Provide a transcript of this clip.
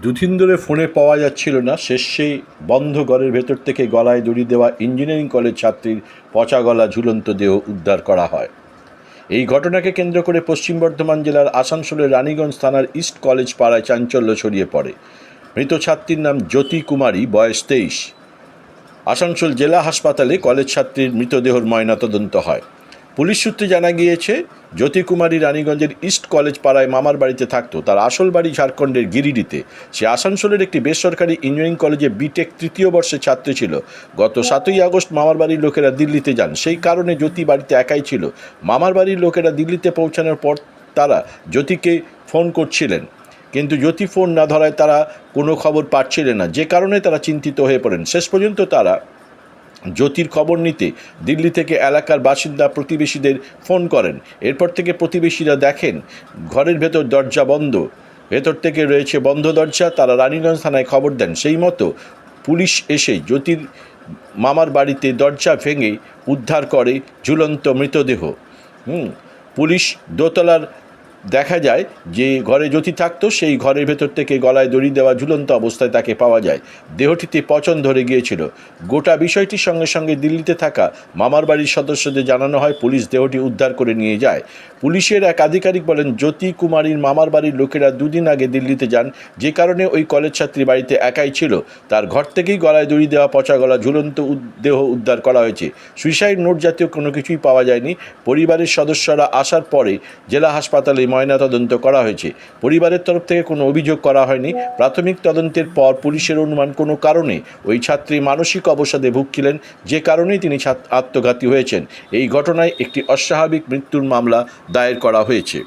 দুদিন ধরে ফোনে পাওয়া যাচ্ছিল না। শেষেই বন্ধ ঘরের ভেতর থেকে গলায় দড়ি দেওয়া ইঞ্জিনিয়ারিং কলেজ ছাত্রীর পচা গলা ঝুলন্ত দেহ উদ্ধার করা হয়। এই ঘটনাকে কেন্দ্র করে পশ্চিম বর্ধমান জেলার আসানসোলের রানীগঞ্জ থানার ইস্ট কলেজ পাড়ায় চাঞ্চল্য ছড়িয়ে পড়ে। মৃত ছাত্রীর নাম জ্যোতি কুমারী, বয়স তেইশ। আসানসোল জেলা হাসপাতালে কলেজ ছাত্রীর মৃতদেহর ময়নাতদন্ত হয়। পুলিশ সূত্রে জানা গিয়েছে জ্যোতি কুমারী রানীগঞ্জের ইস্ট কলেজ পাড়ায় মামার বাড়িতে থাকতো। তার আসল বাড়ি ঝাড়খণ্ডের গিরিডিতে। সে আসানসোলের একটি বেসরকারি ইঞ্জিনিয়ারিং কলেজে বিটেক তৃতীয় বর্ষের ছাত্রী ছিল। গত সাতই আগস্ট মামার বাড়ির লোকেরা দিল্লিতে যান। সেই কারণে জ্যোতি বাড়িতে একাই ছিল। মামার বাড়ির লোকেরা দিল্লিতে পৌঁছানোর পর তারা জ্যোতিকে ফোন করছিলেন। কিন্তু জ্যোতি ফোন না ধরায় তারা কোনো খবর পাচ্ছিলেন না। যে কারণে তারা চিন্তিত হয়ে পড়েন। শেষ পর্যন্ত তারা জ্যোতির খবর নিতে দিল্লি থেকে এলাকার বাসিন্দা প্রতিবেশীদের ফোন করেন। এরপর থেকে প্রতিবেশীরা দেখেন, ঘরের ভেতর দরজা বন্ধ। ভেতর থেকে রয়েছে বন্ধ দরজা, তারা রানীগঞ্জ থানায় খবর দেন। সেই মতো পুলিশ এসে জ্যোতির মামার বাড়িতে দরজা ভেঙে উদ্ধার করে ঝুলন্ত মৃতদেহ। হুম, পুলিশ দোতলার দেখা যায় যে ঘরে জ্যোতি থাকতো, সেই ঘরের ভেতর থেকে গলায় দড়ি দেওয়া ঝুলন্ত অবস্থায় তাকে পাওয়া যায়। দেহটিতে পচন ধরে গিয়েছিল। গোটা বিষয়টির সঙ্গে সঙ্গে দিল্লিতে থাকা মামার বাড়ির সদস্যদের জানানো হয়, পুলিশ দেহটি উদ্ধার করে নিয়ে যায়। পুলিশের এক আধিকারিক বলেন, জ্যোতি কুমারীর মামার বাড়ির লোকেরা দুদিন আগে দিল্লিতে যান। যে কারণে ওই কলেজ ছাত্রী বাড়িতে একাই ছিল। তার ঘর থেকেই গলায় দড়ি দেওয়া পচা গলা ঝুলন্ত দেহ উদ্ধার করা হয়েছে। সুইসাইড নোট জাতীয় কোনো কিছুই পাওয়া যায়নি। পরিবারের সদস্যরা আসার পরে জেলা হাসপাতালে ময়নাতদন্ত করা হয়েছে। পরিবারের তরফ থেকে কোনো অভিযোগ করা হয়নি। প্রাথমিক তদন্তের পর পুলিশের অনুমান কোনো কারণে ওই ছাত্রী মানসিক অবসাদে ভুগছিলেন, যে কারণেই তিনি আত্মঘাতী হয়েছেন। এই ঘটনায় একটি অস্বাভাবিক মৃত্যুর মামলা দায়ের করা হয়েছে।